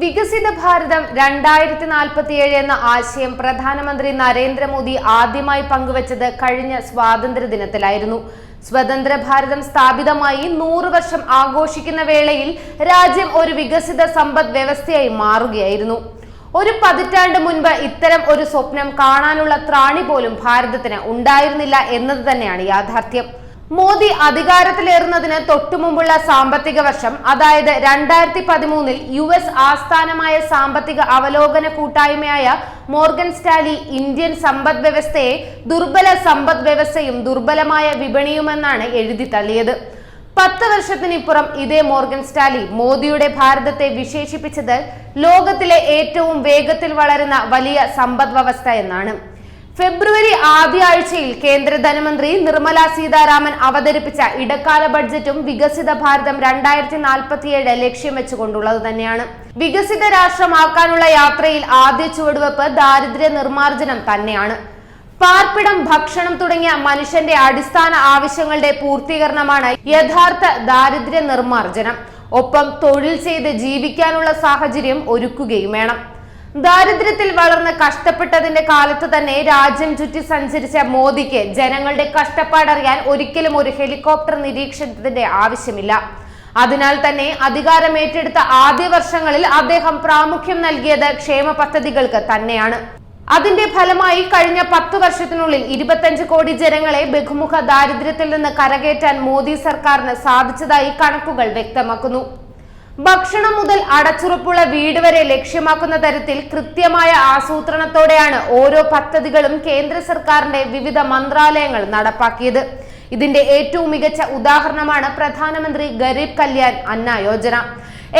വികസിത ഭാരതം രണ്ടായിരത്തി നാൽപ്പത്തിയേഴ് എന്ന ആശയം പ്രധാനമന്ത്രി നരേന്ദ്രമോദി ആദ്യമായി പങ്കുവച്ചത് കഴിഞ്ഞ സ്വാതന്ത്ര്യ ദിനത്തിലായിരുന്നു. സ്വതന്ത്ര ഭാരതം സ്ഥാപിതമായി നൂറ് വർഷം ആഘോഷിക്കുന്ന വേളയിൽ രാജ്യം ഒരു വികസിത സമ്പദ് വ്യവസ്ഥയായി മാറുകയായിരുന്നു. ഒരു പതിറ്റാണ്ട് മുൻപ് ഇത്തരം ഒരു സ്വപ്നം കാണാനുള്ള ത്രാണി പോലും ഭാരതത്തിന് ഉണ്ടായിരുന്നില്ല എന്നത് തന്നെയാണ് യാഥാർത്ഥ്യം. മോദി അധികാരത്തിലേറുന്നതിന് തൊട്ടുമുമ്പുള്ള സാമ്പത്തിക വർഷം അതായത് രണ്ടായിരത്തി പതിമൂന്നിൽ യു എസ് ആസ്ഥാനമായ സാമ്പത്തിക അവലോകന കൂട്ടായ്മയായ മോർഗൻ സ്റ്റാലി ഇന്ത്യൻ സമ്പദ് വ്യവസ്ഥയെ ദുർബല സമ്പദ് വ്യവസ്ഥയും ദുർബലമായ വിപണിയുമെന്നാണ് എഴുതി തള്ളിയത്. പത്ത് വർഷത്തിനിപ്പുറം ഇതേ മോർഗൻ സ്റ്റാലി മോദിയുടെ ഭാരതത്തെ വിശേഷിപ്പിച്ചത് ലോകത്തിലെ ഏറ്റവും വേഗത്തിൽ വളരുന്ന വലിയ സമ്പദ് വ്യവസ്ഥ എന്നാണ്. ഫെബ്രുവരി ആദ്യ ആഴ്ചയിൽ കേന്ദ്ര ധനമന്ത്രി നിർമ്മല സീതാരാമൻ അവതരിപ്പിച്ച ഇടക്കാല ബഡ്ജറ്റും വികസിത ഭാരതം രണ്ടായിരത്തി നാൽപ്പത്തിയേഴ് ലക്ഷ്യം വെച്ചുകൊണ്ടുള്ളത് തന്നെയാണ്. വികസിത രാഷ്ട്രമാക്കാനുള്ള യാത്രയിൽ ആദ്യ ചുവടുവെപ്പ് ദാരിദ്ര്യ നിർമ്മാർജനം തന്നെയാണ്. പാർപ്പിടം ഭക്ഷണം തുടങ്ങിയ മനുഷ്യന്റെ അടിസ്ഥാന ആവശ്യങ്ങളുടെ പൂർത്തീകരണമാണ് യഥാർത്ഥ ദാരിദ്ര്യ നിർമ്മാർജനം. ഒപ്പം തൊഴിൽ ചെയ്ത് ജീവിക്കാനുള്ള സാഹചര്യം ഒരുക്കുകയും വേണം. ദാരിദ്ര്യത്തിൽ വളർന്ന് കഷ്ടപ്പെട്ടതിന്റെ കാലത്ത് തന്നെ രാജ്യം ചുറ്റി സഞ്ചരിച്ച മോദിക്ക് ജനങ്ങളുടെ കഷ്ടപ്പാടറിയാൻ ഒരിക്കലും ഒരു ഹെലികോപ്റ്റർ നിരീക്ഷണത്തിന്റെ ആവശ്യമില്ല. അതിനാൽ തന്നെ അധികാരം ഏറ്റെടുത്ത ആദ്യ വർഷങ്ങളിൽ അദ്ദേഹം പ്രാമുഖ്യം നൽകിയത് ക്ഷേമ പദ്ധതികൾക്ക് തന്നെയാണ്. അതിന്റെ ഫലമായി കഴിഞ്ഞ പത്ത് വർഷത്തിനുള്ളിൽ ഇരുപത്തഞ്ച് കോടി ജനങ്ങളെ ബഹുമുഖ ദാരിദ്ര്യത്തിൽ നിന്ന് കരകയറ്റാൻ മോദി സർക്കാരിന് സാധിച്ചതായി കണക്കുകൾ വ്യക്തമാക്കുന്നു. ഭക്ഷണം മുതൽ അടച്ചുറപ്പുള്ള വീട് വരെ ലക്ഷ്യമാക്കുന്ന തരത്തിൽ കൃത്യമായ ആസൂത്രണത്തോടെയാണ് ഓരോ പദ്ധതികളും കേന്ദ്ര സർക്കാരിന്റെ വിവിധ മന്ത്രാലയങ്ങൾ നടപ്പാക്കിയത്. ഇതിന്റെ ഏറ്റവും മികച്ച ഉദാഹരണമാണ് പ്രധാനമന്ത്രി ഗരീബ് കല്യാൺ അന്ന യോജന.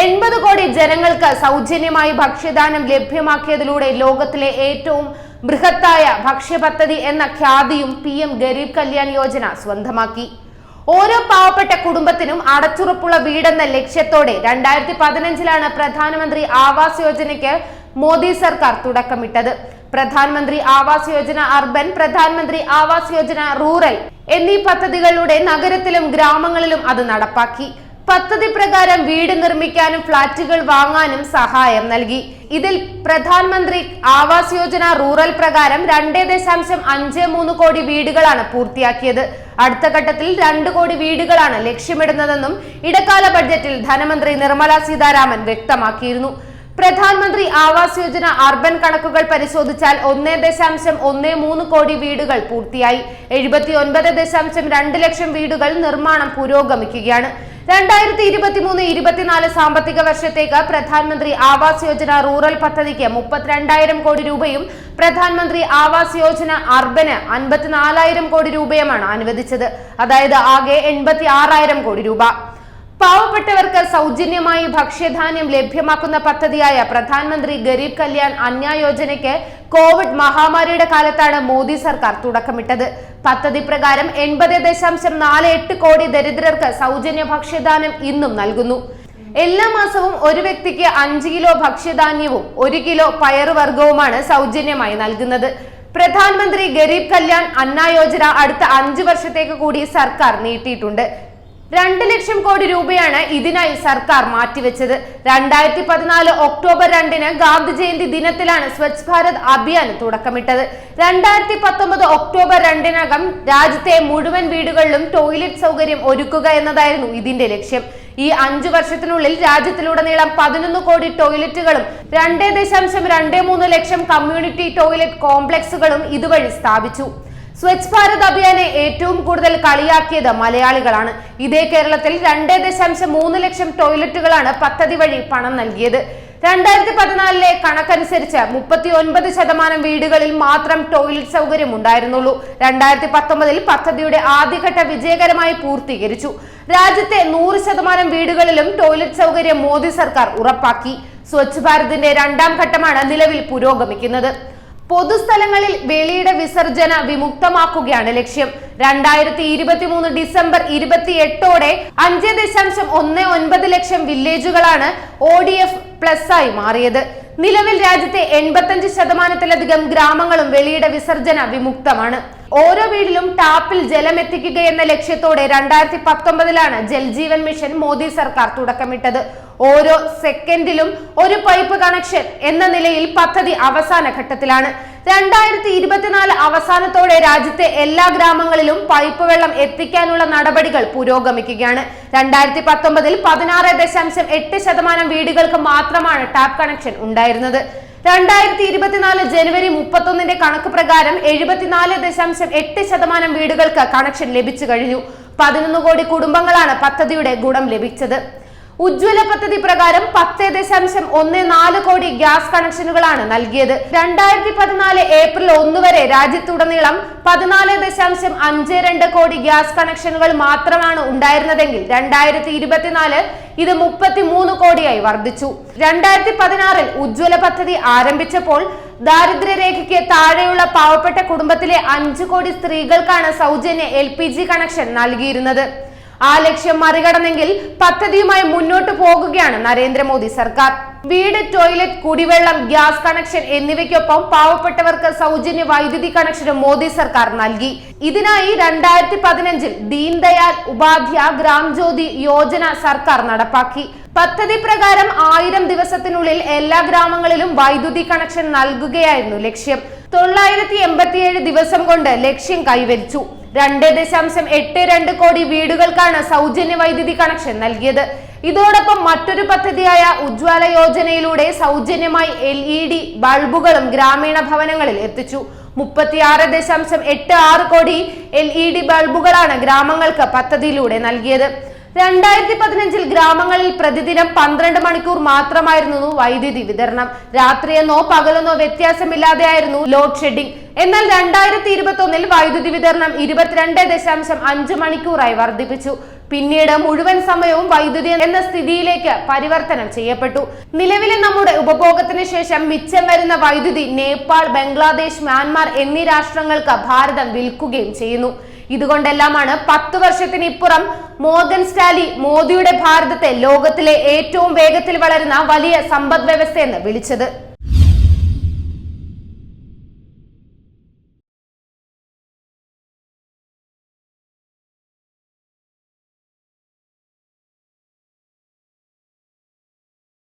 എൺപത് കോടി ജനങ്ങൾക്ക് സൗജന്യമായി ഭക്ഷ്യദാനം ലഭ്യമാക്കിയതിലൂടെ ലോകത്തിലെ ഏറ്റവും ബൃഹത്തായ ഭക്ഷ്യ പദ്ധതി എന്ന ഖ്യാതിയും പി എം ഗരീബ് കല്യാൺ യോജന സ്വന്തമാക്കി. ഓരോ പാവപ്പെട്ട കുടുംബത്തിനും അടച്ചുറപ്പുള്ള വീടെന്ന ലക്ഷ്യത്തോടെ രണ്ടായിരത്തി പതിനഞ്ചിലാണ് പ്രധാനമന്ത്രി ആവാസ് യോജനയ്ക്ക് മോദി സർക്കാർ തുടക്കമിട്ടത്. പ്രധാനമന്ത്രി ആവാസ് യോജന അർബൻ പ്രധാനമന്ത്രി ആവാസ് യോജന റൂറൽ എന്നീ പദ്ധതികളിലൂടെ നഗരത്തിലും ഗ്രാമങ്ങളിലും അത് നടപ്പാക്കി. പദ്ധതി പ്രകാരം വീട് നിർമ്മിക്കാനും ഫ്ളാറ്റുകൾ വാങ്ങാനും സഹായം നൽകി. ഇതിൽ പ്രധാനമന്ത്രി ആവാസ് യോജന റൂറൽ പ്രകാരം രണ്ടേ ദശാംശം അഞ്ച് മൂന്ന് കോടി വീടുകളാണ് പൂർത്തിയാക്കിയത്. അടുത്ത ഘട്ടത്തിൽ രണ്ട് കോടി വീടുകളാണ് ലക്ഷ്യമിടുന്നതെന്നും ഇടക്കാല ബഡ്ജറ്റിൽ ധനമന്ത്രി നിർമ്മല സീതാരാമൻ വ്യക്തമാക്കിയിരുന്നു. പ്രധാനമന്ത്രി ആവാസ് യോജന അർബൻ കണക്കുകൾ പരിശോധിച്ചാൽ ഒന്നേ ദശാംശം ഒന്നേ മൂന്ന് കോടി വീടുകൾ പൂർത്തിയായി. എഴുപത്തി ഒൻപത് ദശാംശം രണ്ട് ലക്ഷം വീടുകൾ നിർമ്മാണം പുരോഗമിക്കുകയാണ്. രണ്ടായിരത്തി ഇരുപത്തി മൂന്ന് ഇരുപത്തിനാല് സാമ്പത്തിക വർഷത്തേക്ക് പ്രധാനമന്ത്രി ആവാസ് യോജന റൂറൽ പദ്ധതിക്ക് മുപ്പത്തിരണ്ടായിരം കോടി രൂപയും പ്രധാനമന്ത്രി ആവാസ് യോജന അർബന് അൻപത്തിനാലായിരം കോടി രൂപയുമാണ് അനുവദിച്ചത്. അതായത് ആകെ എൺപത്തി ആറായിരം കോടി രൂപ. പാവപ്പെട്ടവർക്ക് സൗജന്യമായി ഭക്ഷ്യധാന്യം ലഭ്യമാക്കുന്ന പദ്ധതിയായ പ്രധാനമന്ത്രി ഗരീബ് കല്യാൺ അന്യ യോജനയ്ക്ക് കോവിഡ് മഹാമാരിയുടെ കാലത്താണ് മോദി സർക്കാർ തുടക്കമിട്ടത്. പദ്ധതി പ്രകാരം എൺപത് ദശാംശം നാല് എട്ട് കോടി ദരിദ്രർക്ക് സൗജന്യ ഭക്ഷ്യദാനം ഇന്നും നൽകുന്നു. എല്ലാ മാസവും ഒരു വ്യക്തിക്ക് അഞ്ച് കിലോ ഭക്ഷ്യധാന്യവും ഒരു കിലോ പയറുവർഗവുമാണ് സൗജന്യമായി നൽകുന്നത്. പ്രധാനമന്ത്രി ഗരീബ് കല്യാൺ അന്ന യോജന അടുത്ത അഞ്ചു വർഷത്തേക്ക് കൂടി സർക്കാർ നീട്ടിയിട്ടുണ്ട്. രണ്ട് ലക്ഷം കോടി രൂപയാണ് ഇതിനായി സർക്കാർ മാറ്റിവെച്ചത്. രണ്ടായിരത്തി പതിനാല് ഒക്ടോബർ രണ്ടിന് ഗാന്ധി ജയന്തി ദിനത്തിലാണ് സ്വച്ഛ് ഭാരത് അഭിയാൻ തുടക്കമിട്ടത്. രണ്ടായിരത്തി പത്തൊമ്പത് ഒക്ടോബർ രണ്ടിനകം രാജ്യത്തെ മുഴുവൻ വീടുകളിലും ടോയ്ലറ്റ് സൗകര്യം ഒരുക്കുക എന്നതായിരുന്നു ഇതിന്റെ ലക്ഷ്യം. ഈ അഞ്ചു വർഷത്തിനുള്ളിൽ രാജ്യത്തിലുടനീളം പതിനൊന്ന് കോടി ടോയ്ലറ്റുകളും രണ്ടേ ദശാംശം രണ്ടേ മൂന്ന് ലക്ഷം കമ്മ്യൂണിറ്റി ടോയ്ലറ്റ് കോംപ്ലക്സുകളും ഇതുവഴി സ്ഥാപിച്ചു. സ്വച്ഛ് ഭാരത് അഭിയാനെ ഏറ്റവും കൂടുതൽ കളിയാക്കിയത് മലയാളികളാണ്. ഇതേ കേരളത്തിൽ രണ്ടേ ദശാംശം മൂന്ന് ലക്ഷം ടോയ്ലറ്റുകളാണ് പദ്ധതി വഴി പണം നൽകിയത്. രണ്ടായിരത്തി പതിനാലിലെ കണക്കനുസരിച്ച് മുപ്പത്തി ഒൻപത് ശതമാനം വീടുകളിൽ മാത്രം ടോയ്ലറ്റ് സൗകര്യം ഉണ്ടായിരുന്നുള്ളൂ. രണ്ടായിരത്തി പത്തൊമ്പതിൽ പദ്ധതിയുടെ ആദ്യഘട്ട വിജയകരമായി പൂർത്തീകരിച്ചു. രാജ്യത്തെ നൂറ് ശതമാനം വീടുകളിലും ടോയ്ലറ്റ് സൗകര്യം മോദി സർക്കാർ ഉറപ്പാക്കി. സ്വച്ഛ് ഭാരതിന്റെ രണ്ടാം ഘട്ടമാണ് നിലവിൽ പുരോഗമിക്കുന്നത്. പൊതുസ്ഥലങ്ങളിൽ വെളിയുടെ വിസർജന വിമുക്തമാക്കുകയാണ് ലക്ഷ്യം. രണ്ടായിരത്തി ഇരുപത്തി മൂന്ന് ഡിസംബർ ഇരുപത്തി എട്ടോടെ അഞ്ച് ദശാംശം ഒന്ന് ഒൻപത് ലക്ഷം വില്ലേജുകളാണ് ഒ ഡി എഫ് പ്ലസ് ആയി മാറിയത്. നിലവിൽ രാജ്യത്തെ എൺപത്തഞ്ച് ശതമാനത്തിലധികം ഗ്രാമങ്ങളും വെളിയുടെ വിസർജന വിമുക്തമാണ്. ഓരോ വീടിലും ടാപ്പിൽ ജലം എത്തിക്കുക എന്ന ലക്ഷ്യത്തോടെ രണ്ടായിരത്തി പത്തൊമ്പതിലാണ് ജൽജീവൻ മിഷൻ മോദി സർക്കാർ തുടക്കമിട്ടത്. ഓരോ സെക്കൻഡിലും ഒരു പൈപ്പ് കണക്ഷൻ എന്ന നിലയിൽ പദ്ധതി അവസാന ഘട്ടത്തിലാണ്. രണ്ടായിരത്തി ഇരുപത്തിനാല് അവസാനത്തോടെ രാജ്യത്തെ എല്ലാ ഗ്രാമങ്ങളിലും പൈപ്പ് വെള്ളം എത്തിക്കാനുള്ള നടപടികൾ പുരോഗമിക്കുകയാണ്. രണ്ടായിരത്തി പത്തൊമ്പതിൽ പതിനാറ് ദശാംശം എട്ട് ശതമാനം വീടുകൾക്ക് മാത്രമാണ് ടാപ്പ് കണക്ഷൻ ഉണ്ടായിരുന്നത്. രണ്ടായിരത്തി ഇരുപത്തിനാല് ജനുവരി മുപ്പത്തൊന്നിന്റെ കണക്ക് പ്രകാരം എഴുപത്തിനാല് ദശാംശം എട്ട് ശതമാനം വീടുകൾക്ക് കണക്ഷൻ ലഭിച്ചു കഴിഞ്ഞു. പതിനൊന്ന് കോടി കുടുംബങ്ങളാണ് പദ്ധതിയുടെ ഗുണം ലഭിച്ചത്. ഉജ്ജ്വല പദ്ധതി പ്രകാരം പത്ത് ദശാംശം ഒന്ന് നാല് കോടി ഗ്യാസ് കണക്ഷനുകളാണ് നൽകിയത്. രണ്ടായിരത്തി പതിനാല് ഏപ്രിൽ ഒന്ന് വരെ രാജ്യത്തുടനീളം പതിനാല് ദശാംശം അഞ്ച് രണ്ട് കോടി ഗ്യാസ് കണക്ഷനുകൾ മാത്രമാണ് ഉണ്ടായിരുന്നതെങ്കിൽ രണ്ടായിരത്തി ഇരുപത്തിനാല് ഇത് മുപ്പത്തി മൂന്ന് കോടിയായി വർദ്ധിച്ചു. രണ്ടായിരത്തി പതിനാറിൽ ഉജ്ജ്വല പദ്ധതി ആരംഭിച്ചപ്പോൾ ദാരിദ്ര്യരേഖയ്ക്ക് താഴെയുള്ള പാവപ്പെട്ട കുടുംബത്തിലെ അഞ്ചു കോടി സ്ത്രീകൾക്കാണ് സൗജന്യ എൽ കണക്ഷൻ നൽകിയിരുന്നത്. ആ ലക്ഷ്യം മറികടന്നെങ്കിൽ പദ്ധതിയുമായി മുന്നോട്ട് പോകുകയാണ് നരേന്ദ്രമോദി സർക്കാർ. വീട് ടോയ്ലറ്റ് കുടിവെള്ളം ഗ്യാസ് കണക്ഷൻ എന്നിവയ്ക്കൊപ്പം പാവപ്പെട്ടവർക്ക് സൗജന്യ വൈദ്യുതി കണക്ഷനും മോദി സർക്കാർ നൽകി. ഇതിനായി രണ്ടായിരത്തി പതിനഞ്ചിൽ ദീൻദയാൽ ഉപാധ്യ ഗ്രാം ജ്യോതി യോജന സർക്കാർ നടപ്പാക്കി. പദ്ധതി പ്രകാരം ആയിരം ദിവസത്തിനുള്ളിൽ എല്ലാ ഗ്രാമങ്ങളിലും വൈദ്യുതി കണക്ഷൻ നൽകുകയായിരുന്നു ലക്ഷ്യം. തൊള്ളായിരത്തി എൺപത്തിയേഴ് ദിവസം കൊണ്ട് ലക്ഷ്യം കൈവരിച്ചു. രണ്ട് ദശാംശം എട്ട് രണ്ട് കോടി വീടുകൾക്കാണ് സൗജന്യ വൈദ്യുതി കണക്ഷൻ നൽകിയത്. ഇതോടൊപ്പം മറ്റൊരു പദ്ധതിയായ ഉജ്ജ്വല യോജനയിലൂടെ സൗജന്യമായി എൽ ഇ ഡി ബൾബുകളും ഗ്രാമീണ ഭവനങ്ങളിൽ എത്തിച്ചു. മുപ്പത്തിയാറ് ദശാംശം എട്ട് ആറ് കോടി എൽ ഇ ഡി ബൾബുകളാണ് ഗ്രാമങ്ങൾക്ക് പദ്ധതിയിലൂടെ നൽകിയത്. രണ്ടായിരത്തി പതിനഞ്ചിൽ ഗ്രാമങ്ങളിൽ പ്രതിദിനം പന്ത്രണ്ട് മണിക്കൂർ മാത്രമായിരുന്നു വൈദ്യുതി വിതരണം. രാത്രിയെന്നോ പകലെന്നോ വ്യത്യാസമില്ലാതെയായിരുന്നു ലോഡ് ഷെഡിംഗ് എന്നാൽ രണ്ടായിരത്തി ഇരുപത്തി ഒന്നിൽ വൈദ്യുതി വിതരണം ഇരുപത്തിരണ്ട് ദശാംശം അഞ്ച് മണിക്കൂറായി വർദ്ധിപ്പിച്ചു. പിന്നീട് മുഴുവൻ സമയവും വൈദ്യുതി എന്ന സ്ഥിതിയിലേക്ക് പരിവർത്തനം ചെയ്യപ്പെട്ടു. നിലവിലെ നമ്മുടെ ഉപഭോഗത്തിന് ശേഷം മിച്ചം വരുന്ന വൈദ്യുതി നേപ്പാൾ ബംഗ്ലാദേശ് മ്യാൻമാർ എന്നീ രാഷ്ട്രങ്ങൾക്ക് ഭാരതം വിൽക്കുകയും ചെയ്യുന്നു. ഇതുകൊണ്ടെല്ലാമാണ് പത്ത് വർഷത്തിനിപ്പുറം മോർഗൻ സ്റ്റാലി മോദിയുടെ ഭാരതത്തെ ലോകത്തിലെ ഏറ്റവും വേഗത്തിൽ വളരുന്ന വലിയ സമ്പദ് വ്യവസ്ഥയെന്ന് വിളിച്ചത്.